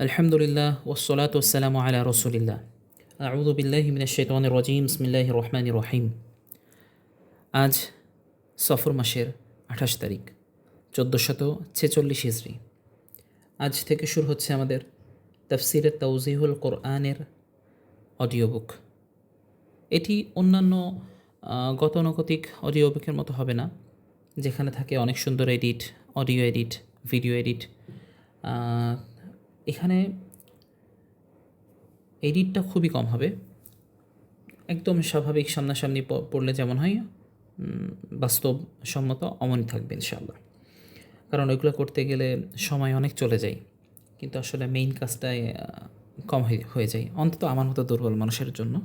আলহামদুলিল্লাহ ওসলাত ওসালাম আলা রসুলিল্লাহ। আউদু বিল্লাহ মিনা শেতান রজিম। ইসমিল্লাহ রহমান রহিম। আজ সফর মাসের আঠাশ তারিখ, চোদ্দোশত ছেচল্লিশ হিজড়ি আজ থেকে শুরু হচ্ছে আমাদের তফসিরে তৌজিহুল কোরআনের অডিও বুক এটি অন্যান্য গতানুগতিক অডিও বুকের মতো হবে না, যেখানে থাকে অনেক সুন্দর edit, audio edit, video edit এখানে এডিটটা খুবই কম হবে। একদম স্বাভাবিক সামনাসামনি পড়লে যেমন হয় উম, বাস্তবসম্মত অমনই থাকবে ইনশাল্লাহ কারণ ওইগুলো করতে গেলে সময় অনেক চলে যায় কিন্তু আসলে মেইন কাজটাই কম হয়ে- যায়। অন্তত আমার মতো দুর্বল মানুষের জন্য।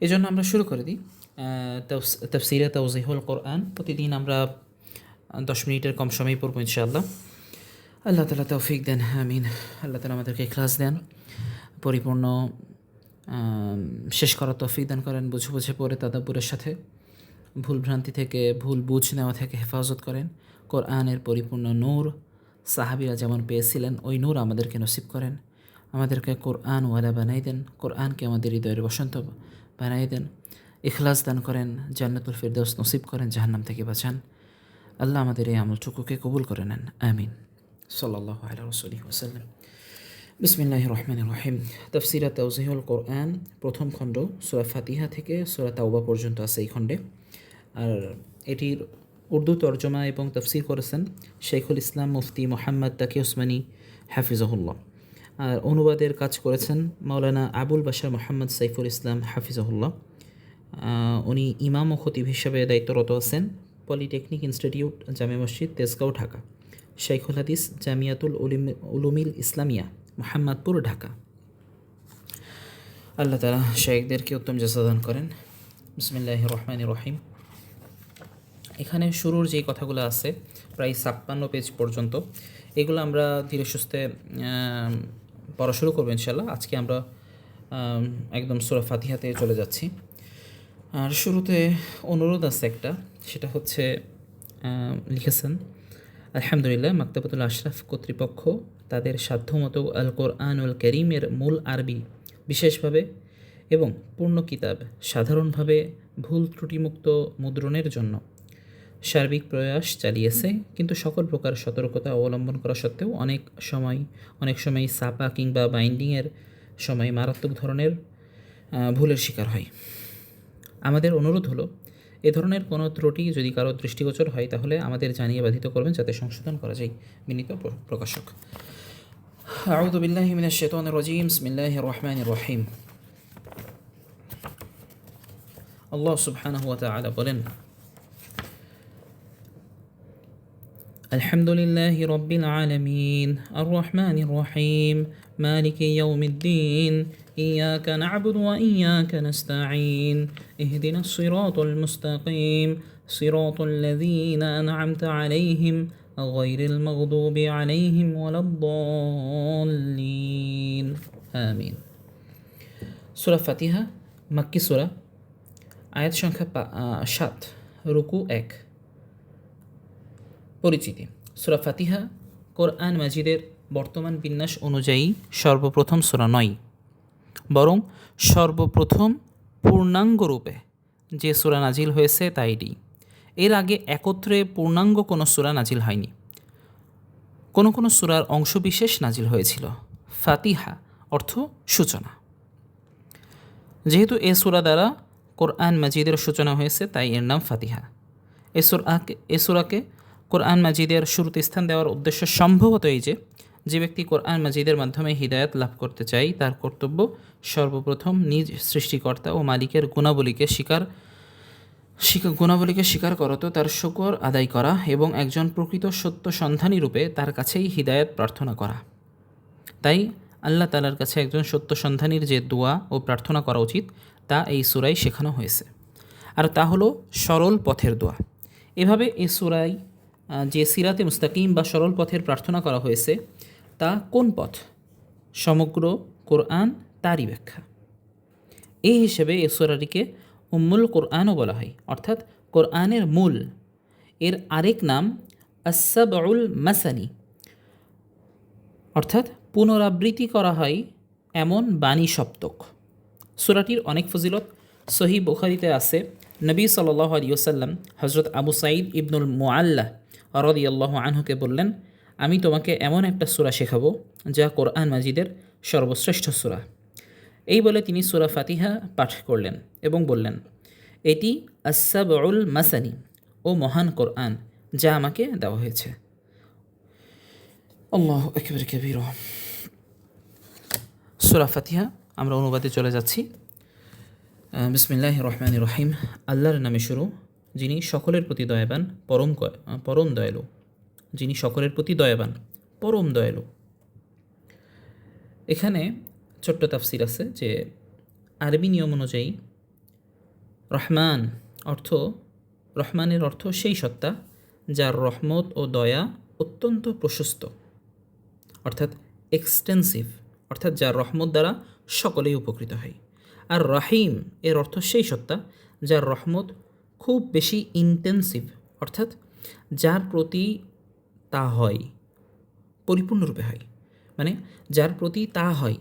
এই জন্য আমরা শুরু করে দিই তফসিরে তৌজিহুল কোরআন। প্রতিদিন আমরা দশ মিনিটের কম সময় পড়ব ইনশাআল্লাহ। আল্লাহ তালা তৌফিক দেন, আমিন। আল্লাহ তালা আমাদেরকে ক্লাস দেন, পরিপূর্ণ শেষ করার তৌফিক দান করেন, বুঝে বুঝে পড়ে তাদাব্বুরের সাথে। ভুল ভ্রান্তি থেকে, ভুল বুঝ নেওয়া থেকে হেফাজত করেন। কোরআনের পরিপূর্ণ নূর সাহাবিরা যেমন পেয়েছিলেন, ওই নূর আমাদেরকে নসিব করেন। আমাদেরকে কোরআন ওয়ালা বানাই দেন, কোরআনকে আমাদের হৃদয়ের বসন্ত বানাই দেন। ইখলাস দান করেন, জান্নাতুল ফিরদৌস নসিব করেন, জাহান্নাম থেকে বাঁচান। আল্লাহ আমাদের এই আমলটুকুকে কবুল করে নেন, আমিন। সাল্লাহ আলা রসুলি ওসাল্লাম বিসমিল্লাহ রহমান রহিম। তফসিরা তৌজিহুল কোরআন, প্রথম খণ্ড, সুরা ফাতিহা থেকে সুরা তাওবা পর্যন্ত আছে এই খণ্ডে। আর এটির উর্দু তর্জমা এবং তফসির করেছেন শেখুল ইসলাম মুফতি মোহাম্মদ তাকি ওসমানী হাফিজাহুল্লাহ। আর অনুবাদের কাজ করেছেন মাওলানা আবুল বাশার মোহাম্মদ সাইফুল ইসলাম হাফিজাহুল্লাহ। উনি ইমাম ও খতিব হিসেবে দায়িত্বরত আছেন, পলিটেকনিক ইনস্টিটিউট, জামে মসজিদ, তেজগাঁও, ঢাকা। শাইখুল হাদিস, জামিয়াতুল উলিম- উলুমিল ইসলামিয়া, মোহাম্মদপুর, ঢাকা। আল্লাহ তালা শেখদেরকে উত্তম জাসাদান করেন। বিসমিল্লাহ রহমান রহিম। এখানে শুরুর যেই কথাগুলো আছে, প্রায় ছাপ্পান্ন পেজ পর্যন্ত, এগুলো আমরা ধীরে সুস্থে পড়া শুরু করব ইনশাল্লাহ আজকে আমরা একদম সুরা ফাতিহাতে চলে যাচ্ছি। আর শুরুতে অনুরোধ আছে একটা, সেটা হচ্ছে লিখেছেন আলহামদুলিল্লাহ, মাক্তাবাতুল আশরাফ কর্তৃপক্ষ তাদের সাধ্যমতো আল কোরআনুল করিমের মূল আরবি বিশেষভাবে এবং পূর্ণ কিতাব সাধারণভাবে ভুল ত্রুটিমুক্ত মুদ্রণের জন্য সার্বিক প্রয়াস চালিয়েছে। কিন্তু সকল প্রকার সতর্কতা অবলম্বন করা সত্ত্বেও অনেক সময় অনেক সময় সাপা কিংবা বাইন্ডিংয়ের সময় মারাত্মক ধরনের ভুলের শিকার হয়। আমাদের অনুরোধ হলো এ ধরনের কোনো ত্রুটি যদি কারও দৃষ্টিগোচর হয়, তাহলে আমাদের জানিয়ে বাধিত করবেন যাতে সংশোধন করা যায়, বিনীত প্রকাশক। রজিম। রহিম। আল্লাহ সুবহানাহু ওয়া তাআলা বলেন الحمد لله رب العالمين الرحمن الرحيم مالك يوم الدين إياك نعبد وإياك نستعين اهدنا الصراط المستقيم صراط الذين أنعمت عليهم غير المغضوب عليهم ولا الضالين آمين সুরা ফাতিহা মাক্কি সুরা আয়াত সংখ্যা পা- আহ, সাত রুকু এক পরিচিতি। সুরা ফাতিহা, কোরআন মাজিদের বর্তমান বিন্যাস অনুযায়ী সর্বপ্রথম সুরা নয়, বরং সর্বপ্রথম পূর্ণাঙ্গ রূপে যে সুরা নাজিল হয়েছে তা এটি। এর আগে একত্রে পূর্ণাঙ্গ কোনো সুরা নাজিল হয়নি। কোনো কোনো সুরার অংশবিশেষ নাজিল হয়েছিল। ফাতিহা অর্থ সূচনা। যেহেতু এ সুরা দ্বারা কোরআন মাজিদের সূচনা হয়েছে, তাই এর নাম ফাতিহা। এ সুরাকে এ সুরাকে কোরআন মাজিদের শুরুতে স্থান দেওয়ার উদ্দেশ্য সম্ভবত এই যে যে ব্যক্তি কোরআন মাজিদের মাধ্যমে হৃদায়ত লাভ করতে চাই তার কর্তব্য সর্বপ্রথম নিজ সৃষ্টিকর্তা ও মালিকের গুণাবলীকে স্বীকার স্বীকার গুণাবলীকে স্বীকার করত তার শকর আদায় করা এবং একজন প্রকৃত সত্য সন্ধানী রূপে তার কাছেই হৃদায়ত প্রার্থনা করা। তাই আল্লাহ তালার কাছে একজন সত্য সন্ধানীর যে দোয়া ও প্রার্থনা করা উচিত, তা এই সুরাই শেখানো হয়েছে। আর তা হলো সরল পথের দোয়া। এভাবে এই সুরাই যে সিরাতে মুস্তাকিম বা সরল পথের প্রার্থনা করা হয়েছে, তা কোন পথ? সমগ্র কোরআন তারই ব্যাখ্যা। এই হিসেবে এ সুরাটিকে উম্মুল কোরআনও বলা হয়। অর্থাৎ কোরআনের মূল। এর আরেক নাম আসাবউল মাসানি। অর্থাৎ পুনরাবৃত্তি করা হয় এমন বাণী সপ্তক। সুরাটির অনেক ফজিলত সহি বুখারিতে আছে। নবী সাল্লাহ আলিয়াল্লাম হজরত আবু সাঈদ ইবনুল মুআল্লাহ রদি আল্লাহ আনহুকে বললেন, আমি তোমাকে এমন একটা সুরা শেখাবো যা কোরআন মাজিদের সর্বশ্রেষ্ঠ সুরা। এই বলে তিনি সুরা ফাতিহা পাঠ করলেন এবং বললেন, এটি আসাবউল মাসানি ও মহান কোরআন যা আমাকে দেওয়া হয়েছে। আল্লাহ একেবারে কবির। সুরা ফাতিহা আমরা অনুবাদে চলে যাচ্ছি। বিসমিল্লাহ রহমান রহিম। আল্লাহর নামে শুরু, যিনি সকলের প্রতি দয়াবান, পরম পরম দয়ালু। যিনি সকলের প্রতি দয়াবান, পরম দয়ালু। এখানে ছোট্ট তাফসির আছে যে, আরবি নিয়ম অনুযায়ী, রহমান অর্থ, রহমানের অর্থ সেই সত্তা, যার রহমত ও দয়া অত্যন্ত প্রশস্ত। অর্থাৎ এক্সটেন্সিভ অর্থাৎ যার রহমত দ্বারা সকলেই উপকৃত হয়। আর রাহিম এর অর্থ সেই সত্তা যার রহমত খুব বেশি ইন্টেন্সিভ অর্থাৎ যার প্রতি তা হয়, পরিপূর্ণরূপে হয়। মানে যার প্রতি তা হয়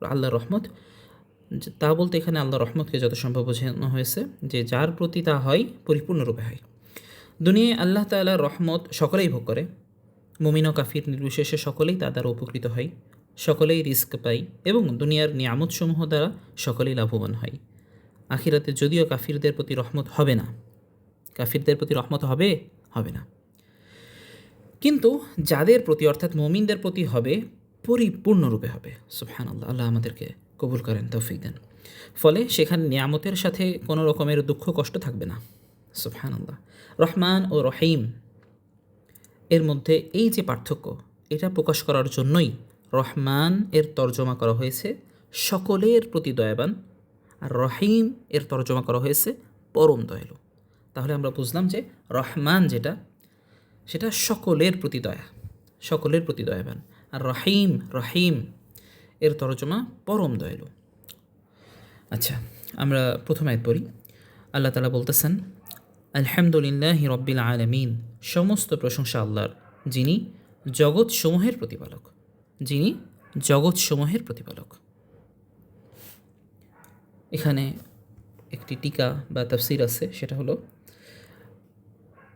আল্লাহ রহমত। তা বলতে এখানে আল্লাহ রহমতকে যত সম্ভব বোঝানো হয়েছে যে যার প্রতি তা হয়, পরিপূর্ণরূপে হয়। দুনিয়ায় আল্লাহ তাআলার রহমত সকলেই ভোগ করে। মুমিন কাফির নির্বিশেষে সকলেই তা দ্বারা উপকৃত হয়। সকলেই রিস্ক পাই এবং দুনিয়ার নিয়ামতসমূহ দ্বারা সকলেই লাভবান হয়। আখিরাতে যদিও কাফিরদের প্রতি রহমত হবে না। কাফিরদের প্রতি রহমত হবে? হবে না। কিন্তু যাদের প্রতি, অর্থাৎ মমিনদের প্রতি হবে, পরিপূর্ণরূপে হবে। সুবহান আল্লাহ আল্লাহ আমাদেরকে কবুল করেন, তৌফিক দেন। ফলে সেখানে নিয়ামতের সাথে কোনো রকমের দুঃখ, কষ্ট থাকবে না। সুবহান আল্লাহ রহমান ও রহিম এর মধ্যে এই যে পার্থক্য, এটা প্রকাশ করার জন্যই রহমান এর তর্জমা করা হয়েছে, সকলের প্রতি দয়াবান, আর রহিম এর তর্জমা করা হয়েছে, পরম দয়ালু। তাহলে আমরা বুঝলাম যে রহমান যেটা, সেটা সকলের প্রতি দয়া, সকলের প্রতি দয়াবান। আর রহিম রহিম এর তর্জমা পরম দয়ালু। আচ্ছা আমরা প্রথম আয়াত পড়ি। আল্লাহ তালা বলতেছেন, আলহামদুলিল্লাহ রব্বিল আলমিন, সমস্ত প্রশংসা আল্লাহর, যিনি জগৎসমূহের প্রতিপালক। যিনি জগৎসমূহের প্রতিপালক। এখানে একটি টিকা বা তাফসির আছে, সেটা হলো,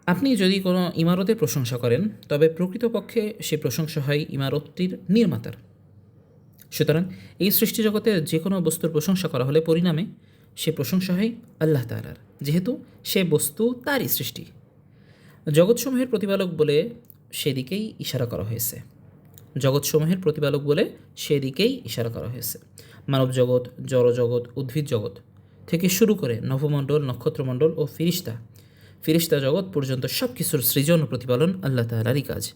আপনি যদি কোনো ইমারতের প্রশংসা করেন, তবে প্রকৃতপক্ষে সে প্রশংসা হয় ইমারতটির নির্মাতার। সুতরাং এই সৃষ্টি জগতে যে কোনো বস্তুর প্রশংসা করা হলে পরিণামে সে প্রশংসা হয় আল্লাহ তালার যেহেতু সে বস্তু তারই সৃষ্টি। জগৎসমূহের প্রতিপালক বলে সেদিকেই ইশারা করা হয়েছে। জগৎসমূহের প্রতিপালক বলে সেদিকেই ইশারা করা হয়েছে। মানব জগৎ জড়জগৎ উদ্ভিদ জগৎ থেকে শুরু করে নভমণ্ডল নক্ষত্রমণ্ডল ও ফিরিস্তা। ফিরিস্তা জগৎ পর্যন্ত সব কিছুর সৃজন ও প্রতিপালন আল্লাহ তালারই কাজ।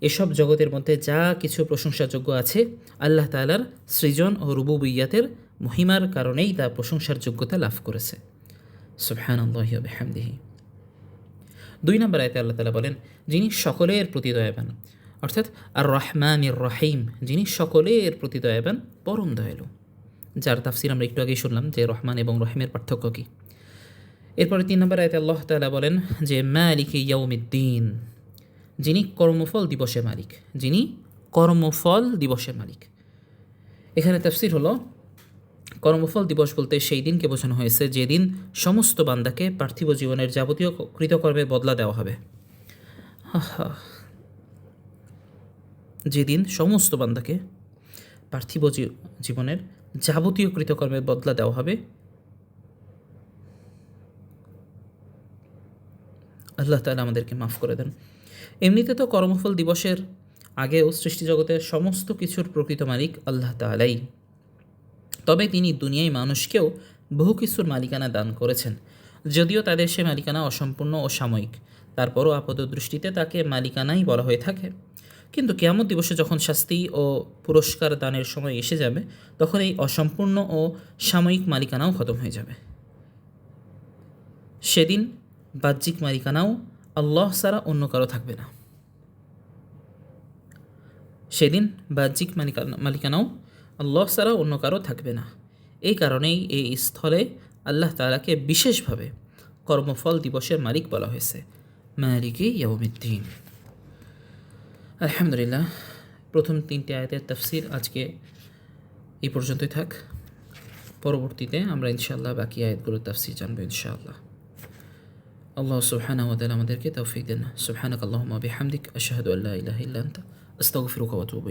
এসব জগতের মধ্যে যা কিছু প্রশংসাযোগ্য আছে, আল্লাহ তালার সৃজন ও রুবু রুবুবিয়াতের মহিমার কারণেই তা প্রশংসার যোগ্যতা লাভ করেছে। দুই নম্বর আয়তে আল্লাহ তালা বলেন, যিনি সকলের প্রতি দয়াবান অর্থাৎ আর রহমান রহিম যিনি সকলের প্রতি দয়াবান, পরম দয়ালু। যার তাফসির আমরা একটু আগেই শুনলাম যে রহমান এবং রহিমের পার্থক্য কী। এরপরে তিন নম্বর আয়তে আল্লাহ তালা বলেন যে, মালিক ইয়ৌমিদ্দিন যিনি কর্মফল দিবসের মালিক, যিনি কর্মফল দিবসের মালিক। এখানে তাফসির হলো, কর্মফল দিবস বলতে সেই দিনকে বোঝানো হয়েছে যেদিন সমস্ত বান্দাকে পার্থিব জীবনের যাবতীয় কৃতকর্মের বদলা দেওয়া হবে। আহা। যেদিন সমস্ত বান্দাকে পার্থিব জীবনের যাবতীয় কৃতকর্মের বদলা দেওয়া হবে। আল্লাহ তালা আমাদেরকে মাফ করে দেন। এমনিতে তো কর্মফল দিবসের আগেও সৃষ্টি জগতের সমস্ত কিছুর প্রকৃত মালিক আল্লাহ তালাই তবে তিনি দুনিয়ায় মানুষকেও বহু কিছুর মালিকানা দান করেছেন। যদিও তাদের সে মালিকানা অসম্পূর্ণ ও সাময়িক। তারপরও আপাত দৃষ্টিতে তাকে মালিকানাই বলা হয়ে থাকে। কিন্তু কেয়ামত দিবসে যখন শাস্তি ও পুরস্কার দানের সময় এসে যাবে, তখন এই অসম্পূর্ণ ও সাময়িক মালিকানাও খতম হয়ে যাবে। সেদিন বাহ্যিক মালিকানাও আল্লাহ ছাড়া অন্য কারও থাকবে না। সেদিন বাহ্যিক মালিকানা মালিকানাও আল্লাহ ছাড়া অন্য কারও থাকবে না। এই কারণেই এই স্থলে আল্লাহ তালাকে বিশেষভাবে কর্মফল দিবসের মালিক বলা হয়েছে। মালিকে ইয়ৌমিদ্দিন আলহামদুলিল্লাহ। প্রথম তিনটি আয়াতের তাফসির আজকে এই পর্যন্তই থাক। পরবর্তীতে আমরা ইনশাআল্লাহ বাকি আয়াতগুলোর তাফসির জানব ইনশাআল্লাহ। আল্লাহ সুবহানাহু ওয়া তাআলা আমাদেরকে তৌফিক দেন। সুবহানাক আল্লাহুম্মা বিহামদিক। আশহাদু আল্লা ইলাহা ইল্লা আনতা। আস্তাগফিরুকা ওয়া আতুবু